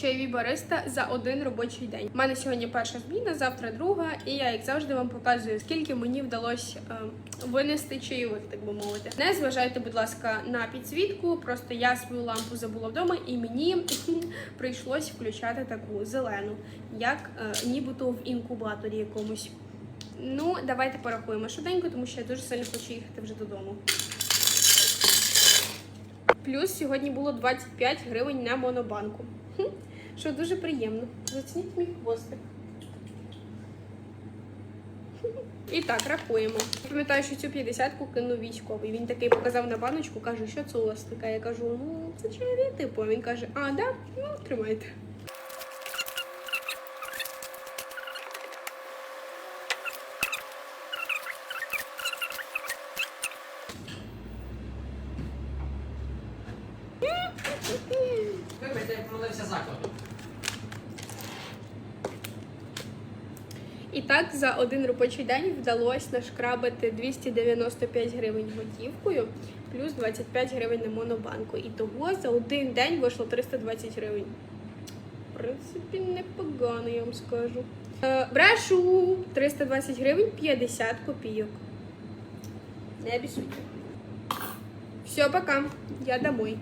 Чайові бариста за один робочий день. У мене сьогодні перша зміна, завтра друга, і я, як завжди, вам показую, скільки мені вдалося е, винести чайових, так би мовити. Не зважайте, будь ласка, на підсвітку. Просто я свою лампу забула вдома, і мені прийшлось включати таку зелену, як е, нібито в інкубаторі якомусь. Ну, давайте порахуємо швиденько, тому що я дуже сильно хочу їхати вже додому. Плюс сьогодні було 25 гривень на монобанку. Що дуже приємно. Зацініть мій хвостик. І так, рахуємо. Пам'ятаю, що цю 50-ку кинув військовий. Він такий показав на баночку, каже, що це у вас таке? Я кажу, ну це чайові, типу. Він каже, а, да? Ну, тримайте. Вибачте, я закладом. І так за один робочий день вдалося нашкрабити 295 гривень готівкою, плюс 25 гривень на монобанку. І того за один день вийшло 320 гривень. В принципі, непогано, я вам скажу. Е, брешу 320 гривень 50 копійок. Не обісуйте. Все, пока. Я домой.